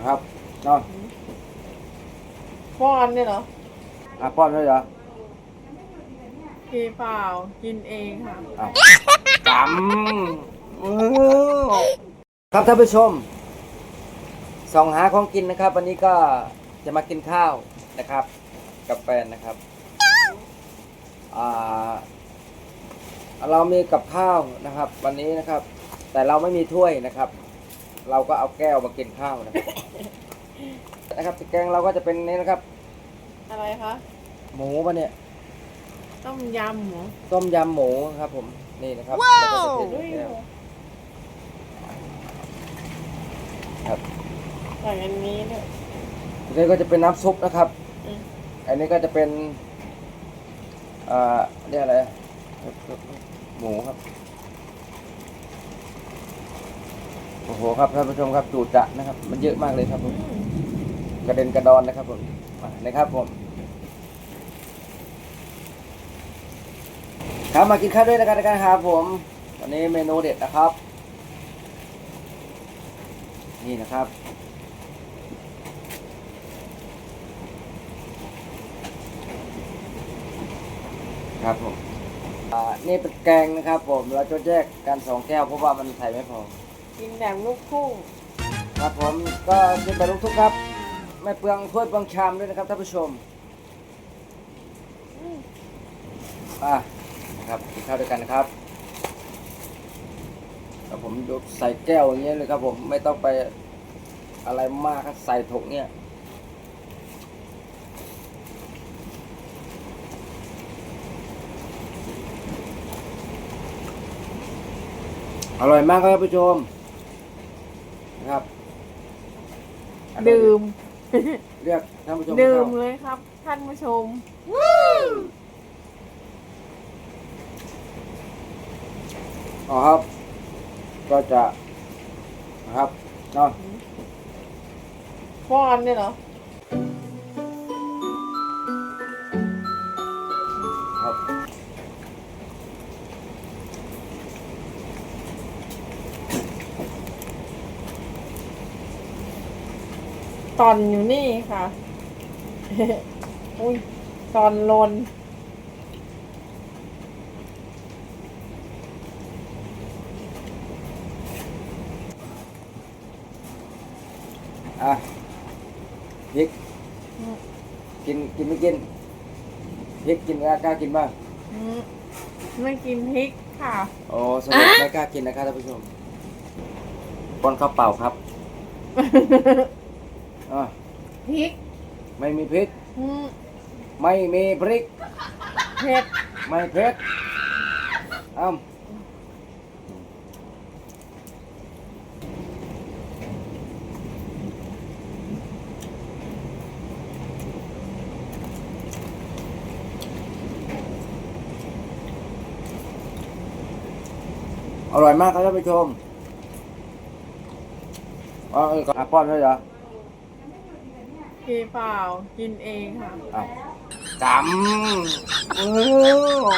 นะครับเนาะป้อนเนี่ยเหรออะป้อนด้วยเหรอเกเปล่ากินเองค่ะอ้าวกำอื้อครับท่านผู้ชมส่องหาของกินนะครับ วันนี้ก็จะมากินข้าวนะครับ กับแฟนนะครับอ่าเรามีกับข้าวนะครับ วันนี้นะครับ แต่เราไม่มีถ้วยนะครับ เราก็เอาแก้วมากินข้าวนะครับ นะครับแกงเราก็จะเป็นนี้นะครับ อะไรคะ หมูปะเนี่ย ต้มยำหมูต้มยำหมูครับ ผม นี่นะครับแล้วก็จะเป็นอุ้ยแก้วครับใส่อันนี้ด้วยอันนี้ก็จะเป็นน้ำซุปนะครับอืมอันนี้ก็จะเป็น อ่าเรียกอะไร หมูครับโอ้โหครับท่านผู้ชมครับจูดจะนะครับ มันเยอะมากเลยครับผมกระเด็นกระดอนนะครับผมนะครับผมครับมากินข้าวด้วยนะครับนะครับผมวันนี้เมนูเด็ดนะครับ นี่นะครับครับผม อ่า นี่เป็นแกงนะครับผม เราจะแยกกันสองแก้วเพราะว่ามันใส่ไม่พอ กินแบบลูกทุ่งครับผมก็กินแบบลูกทุกครับ ไม่เปลืองถ้วยเปลืองชามด้วยนะครับท่านผู้ชมอะนะครับกินข้าวด้วยกันนะครับแล้วผมใส่แก้วอย่างเงี้ยเลยครับผมไม่ต้องไปอะไรมากครับใส่ถุงเนี่ยอร่อยมากครับท่านผู้ชม ครับดื่มเรียกท่านผู้ชมดื่มเข้าเลยครับ ท่านผู้ชมอ๋อครับ ก็จะนะครับเนาะป้อนเนี่ยเหรอ ตอนอยู่นี่ค่ะ อุ้ยตอนลน อะพริกกินกินไม่กินพริกกินกล้ากล้ากินบ้างอืมไม่กินพริกค่ะ โอ้สนุกไม่กล้ากินนะครับท่านผู้ชมป้อนข้าวเปล่าครับ อะพริกไม่มีพริก อืมไม่มีพริก เผ็ดไม่เผ็ดอ้ำอร่อยมากครับท่านผู้ชมอ๋อเอออะป้อนด้วยเหรอ เกเปล่ากินเองค่ะ อ้าวกำอื้อ